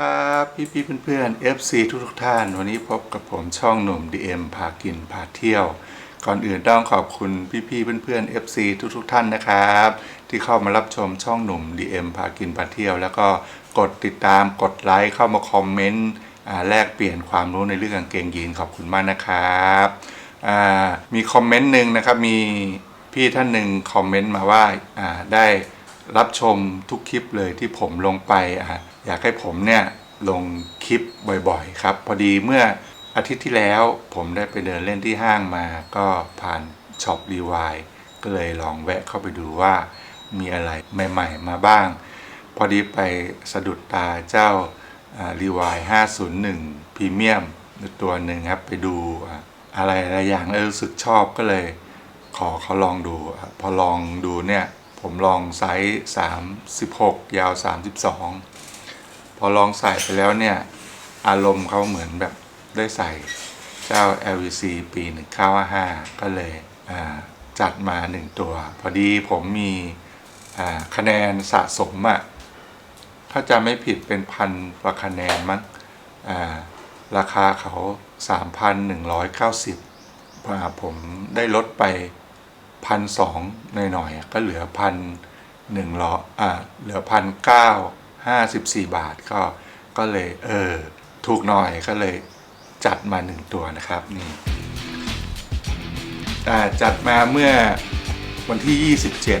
ครับพี่พี่ๆเพื่อนๆ FC ทุกทุกๆท่าน วันนี้พบกับผมช่องหนุ่ม DM พากินพาเที่ยว ก่อนอื่นต้องขอบคุณพี่พี่ๆเพื่อนๆ FC ทุกทุกๆท่านนะครับ ที่เข้ามารับชมช่องหนุ่ม DM พากินพาเที่ยว แล้วก็กดติดตามกดไลค์เข้ามาคอมเมนต์แลกเปลี่ยนความรู้ในเรื่องกางเกงยีนขอบคุณมากนะครับมีคอมเมนต์หนึ่งนะครับมีพี่ท่านหนึ่งคอมเมนต์มาว่าาได้รับชมทุกคลิปเลยที่ผมลงไปอะ อยากให้ผมเนี่ยลงคลิปบ่อยๆ ครับ พอดีเมื่ออาทิตย์ที่แล้วผมได้ไปเดินเล่นที่ห้างมาก็ผ่านช็อปรีวายก็เลยลองแวะเข้าไปดูว่ามีอะไรใหม่ๆมาบ้าง พอดีไปสะดุดตาเจ้ารีวาย501พรีเมียมตัวหนึ่งครับไปดูอะอะไรหลายอย่างแล้วรู้สึกชอบก็เลย ขอเขาลองดู พอลองดูเนี่ย ผมลองไซส์ 36 ยาว 32 พอลองใส่ไปแล้วเนี่ย อารมณ์เขาเหมือนแบบได้ใส่เจ้า LVC ปี 1955 ก็เลยจัดมาหนึ่งตัว พอดีผมมีคะแนนสะสมอะถ้าจะไม่ผิดเป็นพันกว่าคะแนนมั้งราคาเขา 3,190อ่าผมได้ลดไปพันสองหน่อยๆ ก็เหลือพันหนึ่งร้อยอ่าเหลือพันเก้า ห้าสิบสี่บาทก็ก็เลยเออถูกหน่อยก็เลยจัดมาหนึ่งตัวนะครับนี่อ่จัดมาเมื่อวันที่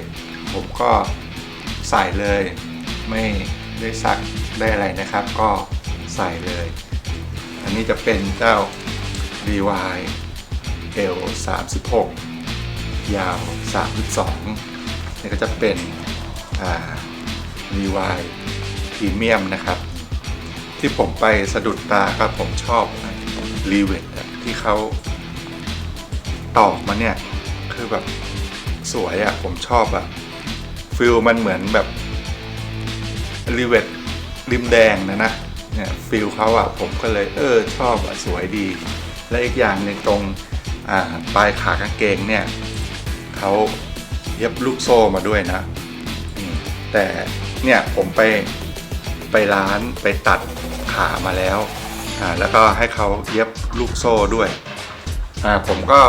27 ผมก็ใส่เลย ไม่ได้ซักได้อะไรนะครับ ก็ใส่เลย อันนี้จะเป็นเจ้า DY L 36ยาว 32 นี่ก็จะเป็นรีวาย รีเมียมนะครับ ที่ผมไปสะดุดตาครับผมชอบรีเวทที่เขาตอกมาเนี่ย คือแบบสวยอะ่ะผมชอบอะฟิลมันเหมือนแบบรีเวทริมแดงนะนะเนี่ยฟิลเขาอะ่ะผมก็เลยเออชอบอะ่ะสวยดี และอีกอย่างหนึ่งตรงปลายขากางเกงเนี่ยเขาเย็บลูกโซ่มาด้วยนะ แต่เนี่ยผมไป ไปร้านไปตัดขามาแล้วอ่าแล้วก็ให้เขาเย็บลูกโซ่ด้วยอ่าผมก็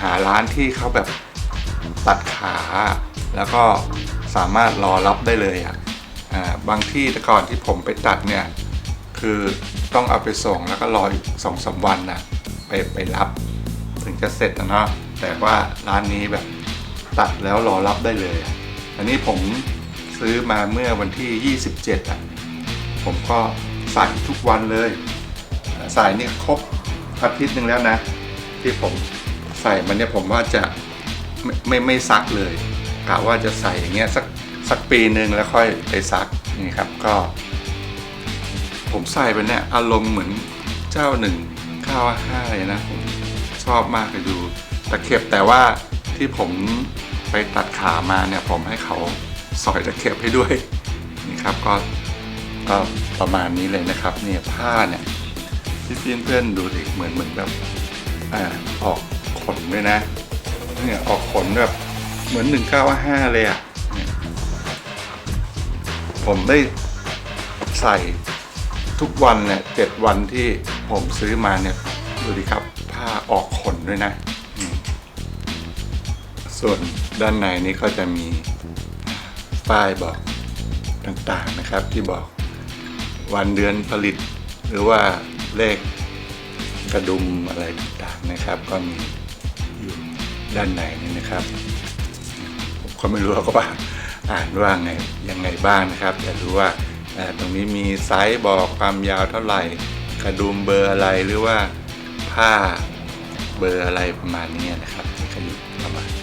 หาร้านที่เขาแบบตัดขา แล้วก็สามารถรอรับได้เลยอะอ่าบางที่แต่ก่อนที่ผมไปตัดเนี่ยคือต้องเอาไปส่งแล้วก็รออีกสองสามวันนะไปไปรับ ถึงจะเสร็จนะเนาะแต่ว่าร้านนี้แบบตัดแล้วรอรับได้เลยอะอันนี้ผม ซื้อมาเมื่อวันที่ 27อะผมก็ใส่ทุกวันเลยใส่นี่ครบอาทิตย์หนึ่งแล้วนะ ที่ผมใส่มันเนี่ยผมว่าจะไม่ไม่ไม่ซักเลยกะว่าจะใส่อย่างเงี้ยสักสักปีหนึ่งแล้วค่อยไปซักนี่ครับก็ ผมใส่ไปเนี่ยอารมณ์เหมือนเจ้าหนึ่งข้าวห้าเลยนะผมชอบมากเลยดูตะเข็บแต่ว่าที่ผมไปตัดขามาเนี่ยผมให้เขา สอยตะเข็บให้ด้วยนี่ครับก็ประมาณนี้เลยนะครับเนี่ยผ้าเนี่ยพี่เพื่อนๆดูดิเหมือนเหมือนแบบอ่าออกขนด้วยนะเนี่ยออกขนแบบเหมือนหนึ่งเก้าห้าเลยอะเนี่ยผมได้ใส่ทุกวันเนี่ยเจ็ดวันที่ผมซื้อมาเนี่ยดูดิครับผ้าออกขนด้วยนะ ส่วนด้านในนี้ก็จะมี ป้ายบอกต่างๆนะครับ ที่บอกวันเดือนผลิต หรือว่าเลขกระดุมอะไรต่างๆนะครับ ก็มีอยู่ด้านในนี่นะครับผมก็ไม่รู้ก็ว่าอ่านว่าไงยังไงบ้างนะครับแต่รู้ว่าตรงนี้มีไซส์บอกความยาวเท่าไหร่ กระดุมเบอร์อะไรหรือว่าผ้าเบอร์อะไรประมาณนี้นะครับที่เขาอยู่ประมาณ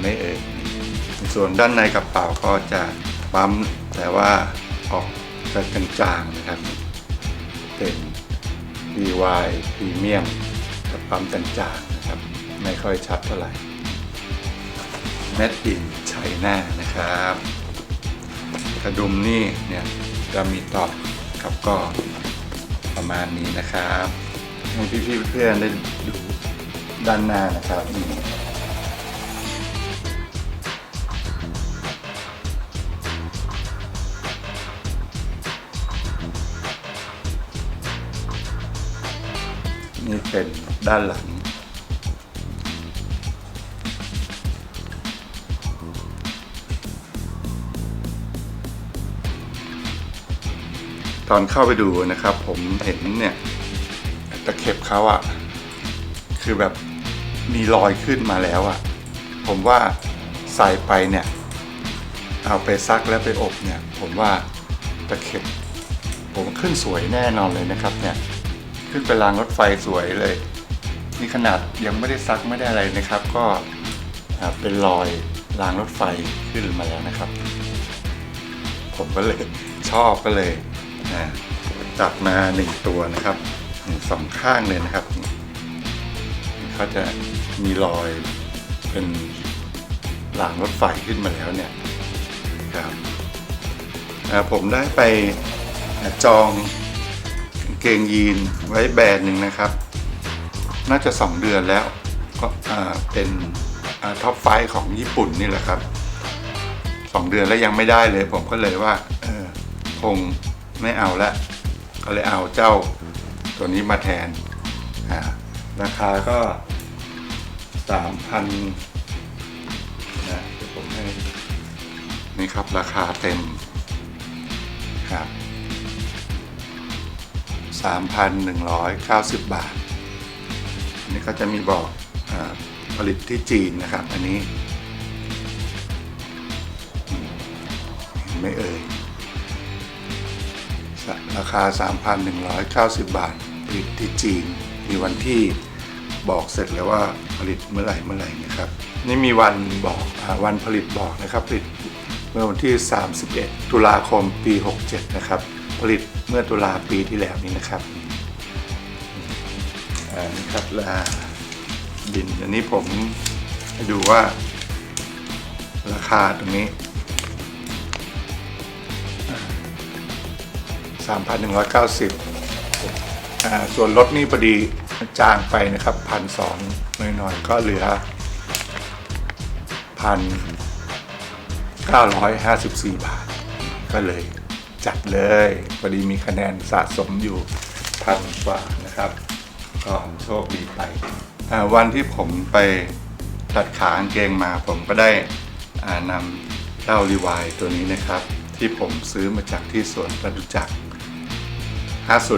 ไหม่เอ่ยส่วนด้านในกระเป๋าก็จะปั๊มแต่ว่าออกจะจางๆนะครับ เป็น DY Premium กับปั๊มจางๆนะครับ ไม่ค่อยชัดเท่าไหร่ Made in China นะครับ กระดุมนี่เนี่ยจะมีตอบครับก็ประมาณนี้นะครับให้พี่ๆเพื่อนได้ดูด้านหน้านะครับ นี่เป็นด้านหลัง ตอนเข้าไปดูนะครับ ผมเห็นเนี่ยตะเข็บเขาอะคือแบบมีรอยขึ้นมาแล้วอะผมว่าใส่ไปเนี่ย เอาไปซักแล้วไปอบเนี่ย ผมว่าตะเข็บ ผมขึ้นสวยแน่นอนเลยนะครับเนี่ย ขึ้นไปรางรถไฟสวยเลย นี่ขนาดยังไม่ได้ซักไม่ได้อะไรนะครับ ก็เป็นรอยรางรถไฟขึ้นมาแล้วนะครับ ผมก็เลยชอบก็เลยนะจัดมาหนึ่งตัวนะครับสองข้างเลยนะครับเขาจะมีรอยเป็นรางรถไฟขึ้นมาแล้วเนี่ยครับผมได้ไปจอง กงเกงยีนไว้แบรนด์หนึ่งนะครับ น่าจะ 2 เดือนแล้วก็เป็นท็อปไฟของญี่ปุ่นนี่แหละครับสองเดือนแล้วยังไม่ได้เลย ผมก็เลยว่าเออคงไม่เอาละก็เลยเอาเจ้าตัวนี้มาแทนราคาก็สามพันนะเดี๋ยวผมให้นี่ครับราคาเต็ม 3,190 บาท อันนี้ก็จะมีบอกอผลิตที่จีนนะครับ อันนี้ไม่เอ่ยราคา 3,190 บาท ผลิตที่จีน มีวันที่บอกเสร็จแล้วว่าผลิตเมื่อไหร่เมื่อไหร่นะครับ นี่มีวันบอกวันผลิตบอกนะครับ ผลิตเมื่อวันที่ 31 ตุลาคมปี 67 นะครับ ผลิต เมื่อตุลาปีที่แล้วนี้นะครับอ่านี่ครับลาบินอันนี้ผมให้ดูว่า ราคาตรงนี้ 3,190อ่าส่วนลดนี่พอดีจางไปนะครับพันสองหน่อยๆ ก็เหลือพันเก้าร้อยห้าสิบสี่บาท ก็เลย จัดเลยพอดีมีคะแนนสะสมอยู่พันกว่านะครับก็โชคดีไปวันที่ผมไปตัดขากางเกงมาผมก็ได้นำเจ้ารีวายตัวนี้นะครับ ที่ผมซื้อมาจากที่สวนประดุจักร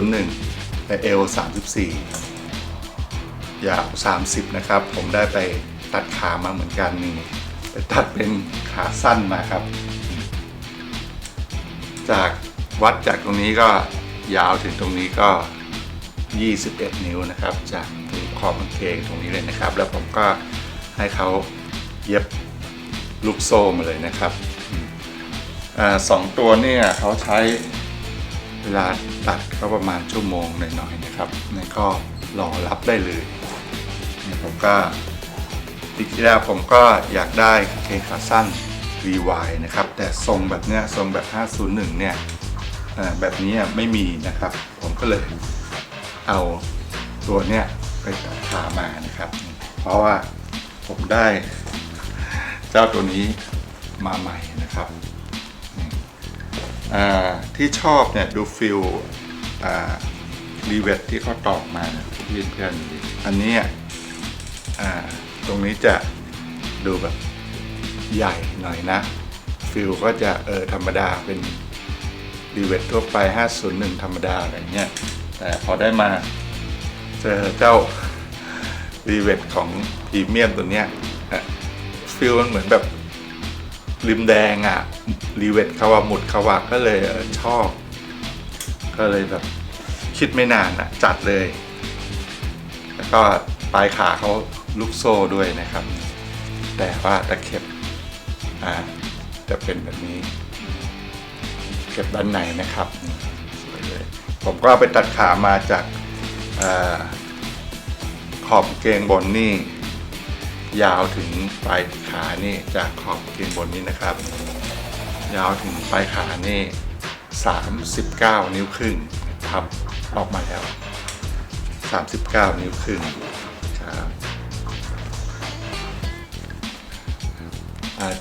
501แต่เอล34 ยาว 30 นะครับ ผมได้ไปตัดขามาเหมือนกันนี่ไปตัดเป็นขาสั้นมาครับ จากวัดจากตรงนี้ก็ยาวถึงตรงนี้ก็ 21 นิ้วนะครับ จากขอบกางเกงตรงนี้เลยนะครับ แล้วผมก็ให้เขาเย็บลูกโซ่มาเลยนะครับอสองตัวเนี่ยเขาใช้เวลาตัดก็ประมาณชั่วโมงหน่อยๆนะครับนี่ก็รอรับได้เลยนี่ผมก็ปีที่แล้วผมก็อยากได้เกงขาสั้น VY นะครับ แต่ทรงแบบเนี้ยทรงแบบ 501 เนี่ยอ่าแบบนี้ไม่มีนะครับ ผมก็เลยเอาตัวเนี้ยไปตัดขามานะครับ เพราะว่าผมได้เจ้าตัวนี้มาใหม่นะครับอ่าที่ชอบเนี่ยดูฟิลอ่ารีเวทที่เขาตอกมาเพื่อนเพื่อนๆอันนี้อ่าตรงนี้จะดูแบบ ใหญ่หน่อยนะ ฟิลก็จะเออธรรมดาเป็นรีเวททั่วไป 501 ธรรมดาอะไรเงี้ย แต่พอได้มาเจอเจ้ารีเวทของพรีเมียมตัวเนี้ยฟิลมันเหมือนแบบริมแดงอะรีเวทขาวาหมุดขาวาก็เลยเออชอบ ก็เลยแบบคิดไม่นานอะ จัดเลย แล้วก็ปลายขาเขาลูกโซ่ด้วยนะครับ แต่ว่าตะเข็บ อ่าจะเป็นแบบนี้ เก็บด้านในนะครับสวยเลยผมก็ไปตัดขามาจากอขอบเกงบนนี่ ยาวถึงปลายขานี่จากขอบเกงบนนี้นะครับ ยาวถึงปลายขานี่ 39 นิ้วครึ่งทับออกมาแล้ว 39 นิ้วครึ่ง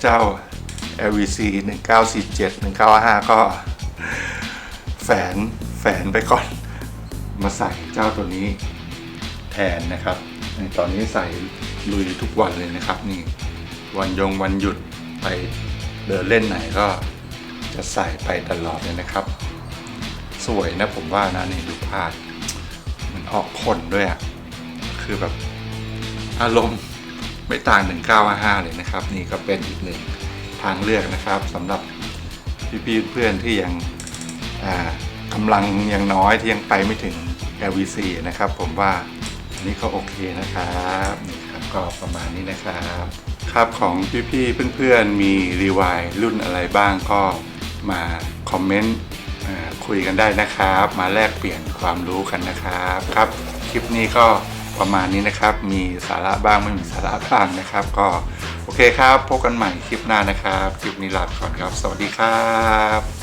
เจ้า LVC 1947 1955 ก็แฝนแฝนไปก่อน มาใส่เจ้าตัวนี้แทนนะครับ ตอนนี้ใส่ลุยทุกวันเลยนะครับนี่วันยงวันหยุดไปเดินเล่นไหนก็จะใส่ไปตลอดเลยนะครับ สวยนะผมว่านะนี่ดูผ้ามันออกผลด้วยอะ่ะคือแบบอารมณ์ ไม่ต่าง 1955 เลยนะครับ นี่ก็เป็นอีกหนึ่งทางเลือกนะครับสำหรับพี่ๆเพื่อนที่ยังกำลังยังน้อยที่ยังไปไม่ถึง LVC นะครับ ผมว่าอันนี้ก็โอเคนะครับนี่ครับก็ประมาณนี้นะครับครับของพี่ๆเพื่อนๆมีรีวายรุ่นอะไรบ้างก็มาคอมเมนต์คุยกันได้นะครับ มาแลกเปลี่ยนความรู้กันนะครับครับ คลิปนี้ก็ ประมาณนี้นะครับ มีสาระบ้างไม่มีสาระบ้างนะครับ ก็โอเคครับพบกันใหม่คลิปหน้านะครับ คลิปนี้ลาไปก่อนครับ สวัสดีครับ